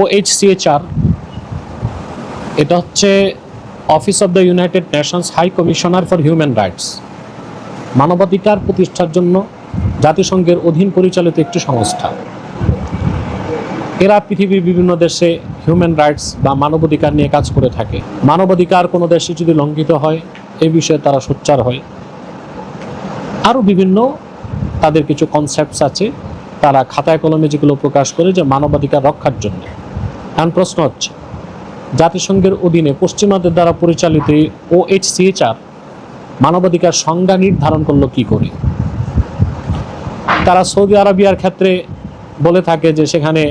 ওএইচসিএচআর এটা হচ্ছে office of the United Nations high commissioner for human rights মানবাধিকার প্রতিষ্ঠার জন্য জাতিসংঘের অধীন পরিচালিত একটি সংস্থা। এরা পৃথিবীর বিভিন্ন দেশে হিউম্যান রাইটস বা মানবাধিকার নিয়ে কাজ করে থাকে। মানবাধিকার কোনো দেশে যদি লঙ্ঘিত হয় এই বিষয়ে তারা সোচ্চার হয়। আরও বিভিন্ন তাদের কিছু কনসেপ্টস আছে, তারা খাতায় কলমে যেগুলো প্রকাশ করে যে মানবাধিকার রক্ষার জন্য। এখন প্রশ্ন হচ্ছে। জাতিসংঘের অধীনে পশ্চিমাদের দ্বারা পরিচালিত ও এইচ সিএচআর মানবাধিকার সংজ্ঞা নির্ধারণ করল কি করে? তারা সৌদি আরবিয়ার ক্ষেত্রে বলে থাকে যে সেখানে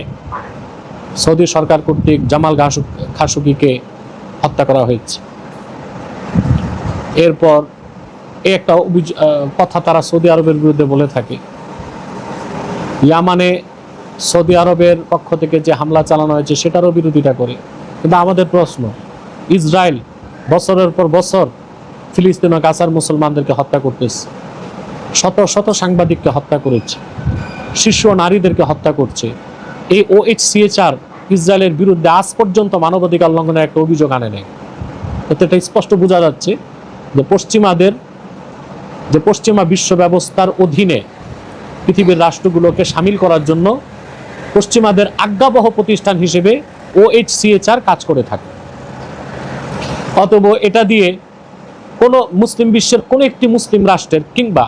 সৌদি সরকার কর্তৃক জামাল খাসুকিকে হত্যা করা হয়েছে। এরপর এই একটা কথা তারা সৌদি আরবের বিরুদ্ধে বলে থাকে। ইয়ামানে সৌদি আরবের পক্ষ থেকে যে হামলা চালানো হয়েছে, সেটারও বিরোধিতা করে। কিন্তু আমাদের প্রশ্ন, ইসরায়েল বছরের পর বছর ফিলিস্তিন ও গাজার মুসলমানদেরকে হত্যা করতেছে। শত শত সাংবাদিককে হত্যা করেছে। শিশু নারীদেরকে হত্যা করছে। এই ওএইচসিএচআর ইসরায়েলের বিরুদ্ধে আজ পর্যন্ত মানবাধিকার লঙ্ঘনের একটা অভিযোগ আনে নেয় এতে এটা স্পষ্ট বোঝা যাচ্ছে যে পশ্চিমাদের, যে পশ্চিমা বিশ্ব ব্যবস্থার অধীনে পৃথিবীর রাষ্ট্রগুলোকে সামিল করার জন্য পশ্চিমাদের আজ্ঞাবহ প্রতিষ্ঠান হিসেবে ওএইচসিএচআর কাজ করে থাকে। অতএব এটা দিয়ে কোনো মুসলিম বিশ্বের কোনো একটি মুসলিম রাষ্ট্রের কিংবা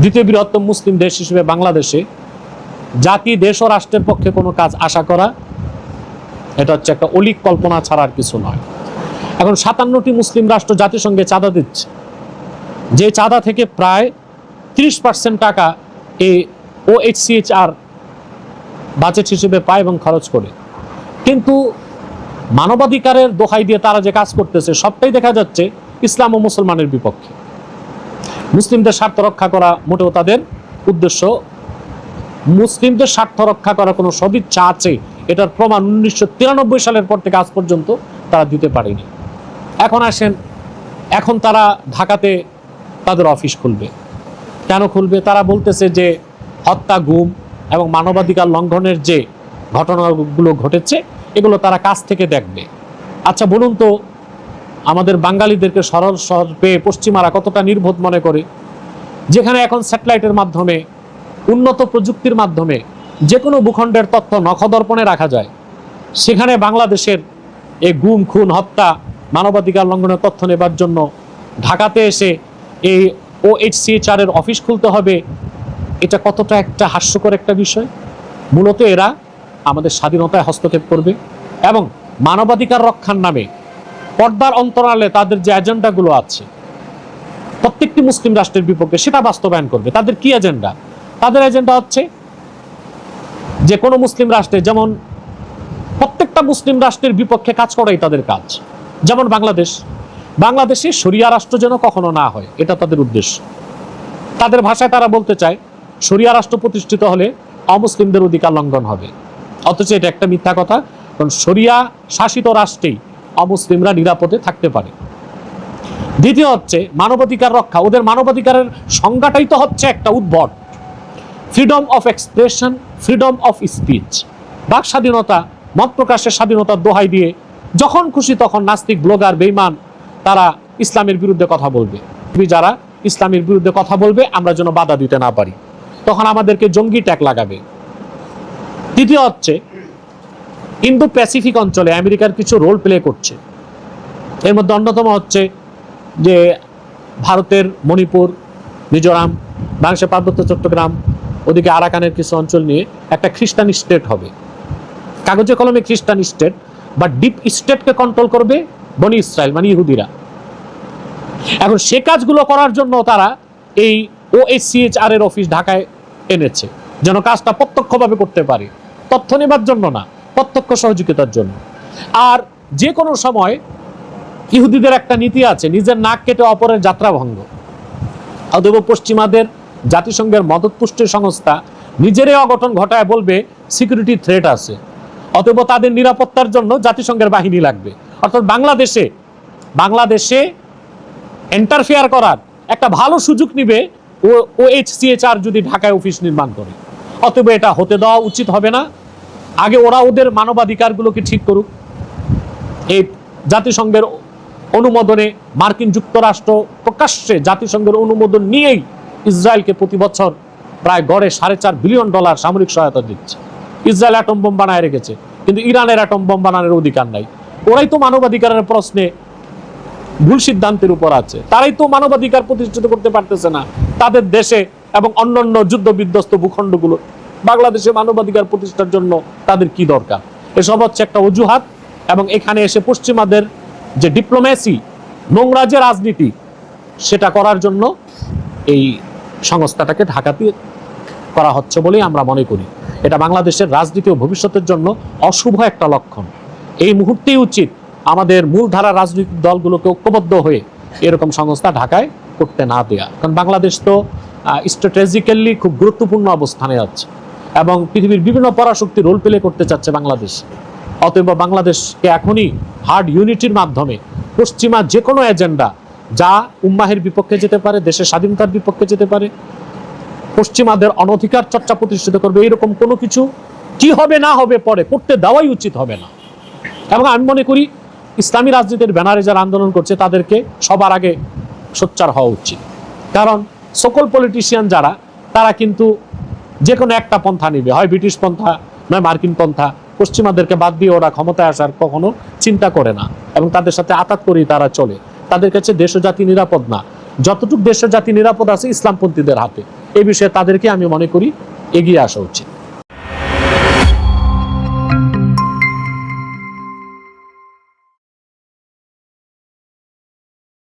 দ্বিতীয় বৃহত্তম মুসলিম দেশ হিসেবে বাংলাদেশে জাতি, দেশ ও রাষ্ট্রের পক্ষে কোনো কাজ আশা করা, এটা হচ্ছে একটা অলিক কল্পনা ছাড়া আর কিছু নয়। এখন সাতান্নটি মুসলিম রাষ্ট্র জাতিসংঘে চাঁদা দিচ্ছে। যে চাঁদা থেকে প্রায় তিরিশ পার্সেন্ট টাকা এই ওএইচসিএচআর বাজেট হিসেবে পায় এবং খরচ করে। কিন্তু মানবাধিকারের দোহাই দিয়ে তারা যে কাজ করতেছে, সবটাই দেখা যাচ্ছে ইসলাম ও মুসলমানের বিপক্ষে। মুসলিমদের স্বার্থ রক্ষা করা মোটেও তাদের উদ্দেশ্য। মুসলিমদের স্বার্থ রক্ষা করার কোনো সদিচ্ছা আছে, এটার প্রমাণ উনিশশো তিরানব্বই সালের পর থেকে আজ পর্যন্ত তারা দিতে পারেনি। এখন আসেন, এখন তারা ঢাকাতে তাদের অফিস খুলবে। কেন খুলবে? তারা বলতেছে যে হত্যা, গুম এবং মানবাধিকার লঙ্ঘনের যে ঘটনাগুলো ঘটেছে, এগুলো তারা কাছ থেকে দেখবে। আচ্ছা বলুন তো, আমাদের বাঙালিদেরকে সরল সহজ পেয়ে পশ্চিমারা কতটা নির্বোধ মনে করে? যেখানে এখন স্যাটেলাইটের মাধ্যমে, উন্নত প্রযুক্তির মাধ্যমে যে কোনো ভূখণ্ডের তথ্য নখদর্পণে রাখা যায়, সেখানে বাংলাদেশের এই গুম, খুন, হত্যা, মানবাধিকার লঙ্ঘনের তথ্য নেবার জন্য ঢাকাতে এসে এই ওএইচসিএচআর এর অফিস খুলতে হবে এটা কতটা একটা হাস্যকর একটা বিষয়? মূলত এরা আমাদের স্বাধীনতায় হস্তক্ষেপ করবে এবং মানবাধিকার রক্ষার নামে পর্দার অন্তরালে তাদের যে এজেন্ডাগুলো আছে, প্রত্যেকটি মুসলিম রাষ্ট্রের বিপক্ষে সেটা বাস্তবায়ন করবে। তাদের কি এজেন্ডা? তাদের এজেন্ডা হচ্ছে যে কোনো মুসলিম রাষ্ট্রে যেমন প্রত্যেকটা মুসলিম রাষ্ট্রের বিপক্ষে কাজ করাই তাদের কাজ। যেমন বাংলাদেশ, বাংলাদেশে শরিয়া রাষ্ট্র যেন কখনো না হয়, এটা তাদের উদ্দেশ্য। তাদের ভাষায় তারা বলতে চায় শরিয়া রাষ্ট্র প্রতিষ্ঠিত হলে অমুসলিমদের অধিকার লঙ্ঘন হবে। অথচ এটা একটা মিথ্যা কথা, কারণ শরিয়া শাসিত রাষ্ট্রেই অমুসলিমরা নিরাপদে থাকতে পারে। দ্বিতীয় হচ্ছে মানবাধিকার রক্ষা। ওদের মানবাধিকারের সংজ্ঞাটাই তো হচ্ছে একটা উদ্ভট। Freedom of expression freedom of speech বাক স্বাধীনতা, মত প্রকাশের স্বাধীনতার দোহাই দিয়ে যখন খুশি তখন নাস্তিক, ব্লগার বেইমান তারা ইসলামের বিরুদ্ধে কথা বলবে। তুমি যারা ইসলামের বিরুদ্ধে কথা বলবে, আমরা যেন বাধা দিতে না পারি। তখন আমাদেরকে জঙ্গি ট্যাগ লাগাবে। তৃতীয় হচ্ছে ইন্দো প্যাসিফিক অঞ্চলে আমেরিকার কিছু রোল প্লে করছে। এর মধ্যে অন্যতম হচ্ছে যে ভারতের মণিপুর, মিজোরাম, বাংলাদেশের পার্বত্য চট্টগ্রাম, ওদিকে আরাকানের কিছু অঞ্চল নিয়ে একটা খ্রিস্টান স্টেট হবে। কাগজে কলমে খ্রিস্টান স্টেট বা ডিপ স্টেটকে কন্ট্রোল করবে বনি ইসরায়েল মানে ইহুদিরা। এখন সে কাজগুলো করার জন্য তারা এই ওএসসিএইচআর এর অফিস ঢাকায় এনেছে। যেন কাজটা প্রত্যক্ষভাবে করতে পারে। তথ্য নেবার জন্য না, প্রত্যক্ষ সহযোগিতার জন্য। আর যে কোনো সময় ইহুদিদের একটা নীতি আছে, নিজের নাক কেটে অপরের যাত্রা ভঙ্গ। অতএব পশ্চিমাদের জাতিসংঘের মদতপুষ্টি সংস্থা নিজেরই অঘটন ঘটায় বলবে সিকিউরিটি থ্রেট আছে। অতএব তাদের নিরাপত্তার জন্য জাতিসংঘের বাহিনী লাগবে। অর্থাৎ বাংলাদেশে বাংলাদেশে এন্টারফেয়ার করার একটা ভালো সুযোগ নিবে ও এইচসিএচআর যদি ঢাকায় অফিস নির্মাণ করে। অতএব এটা হতে দেওয়া উচিত হবে না। আগে ওরা ওদের মানবাধিকারগুলোকে ঠিক করুক। এই জাতিসংঘের অনুমোদনে মার্কিন যুক্তরাষ্ট্র প্রকাশ্যে জাতিসংঘের অনুমোদন নিয়েই ইসরায়েলকে প্রতি বছর প্রায় গড়ে সাড়ে চার বিলিয়ন ডলার সামরিক সহায়তা দিচ্ছে। ইসরায়েল অ্যাটম বোম বানায় রেখেছে, কিন্তু ইরানের অ্যাটম বোম বানানোর অধিকার নাই। ওরাই তো মানবাধিকারের প্রশ্নে ভুল সিদ্ধান্তের উপর আছে। তারাই তো মানবাধিকার প্রতিষ্ঠিত করতে পারতেছে না। তাদের দেশে এবং অন্যান্য যুদ্ধ বিধ্বস্ত ভূখণ্ডগুলো। বাংলাদেশে মানবাধিকার প্রতিষ্ঠার জন্য তাদের কি দরকার? এসব হচ্ছে একটা অজুহাত এবং এখানে এসে পশ্চিমাদের যে ডিপ্লোম্যাসি নোংরা যে রাজনীতি, সেটা করার জন্য এই সংস্থাটাকে ঢাকাতে করা হচ্ছে বলেই আমরা মনে করি। এটা বাংলাদেশের রাজনীতি ও ভবিষ্যতের জন্য অশুভ একটা লক্ষণ। এই মুহূর্তেই উচিত আমাদের মূলধারা রাজনৈতিক দলগুলোকে ঐক্যবদ্ধ হয়ে এরকম সংস্থা ঢাকায় করতে না দেয়া। কারণ বাংলাদেশ তো স্ট্র্যাটেজিক্যালি খুব গুরুত্বপূর্ণ অবস্থানে আছে এবং পৃথিবীর বিভিন্ন পরাশক্তি রোল প্লে করতে চাচ্ছে বাংলাদেশ। অতএব বাংলাদেশকে এখনই হার্ড ইউনিটির মাধ্যমে পশ্চিমা যে কোনো এজেন্ডা যা উম্মাহের বিপক্ষে যেতে পারে, দেশের স্বাধীনতার বিপক্ষে যেতে পারে, পশ্চিমাদের অনধিকার চর্চা প্রতিষ্ঠিত করবে, এরকম কোনো কিছু কি হবে না হবে পরে করতে দেওয়াই উচিত হবে না। এবং আমি মনে করি, ইসলামী রাজনীতির ব্যানারে যারা আন্দোলন করছে, তাদেরকে সবার আগে সোচ্চার হওয়া উচিত। কারণ সকল পলিটিশিয়ান যারা, তারা কিন্তু যে কোনো একটা পন্থা নিবে। হয় ব্রিটিশ পন্থা, নয় মার্কিন পন্থা, পশ্চিমাদেরকে বাদ দিয়ে ওরা ক্ষমতায় আসার কখনো চিন্তা করে না এবং তাদের সাথে আতাত করেই তারা চলে। তাদের কাছে দেশ জাতি নিরাপদ না। যতটুকু দেশ জাতি নিরাপদ আছে ইসলামপন্থীদের হাতে। এই বিষয়ে তাদেরকে আমি মনে করি এগিয়ে আসা উচিত।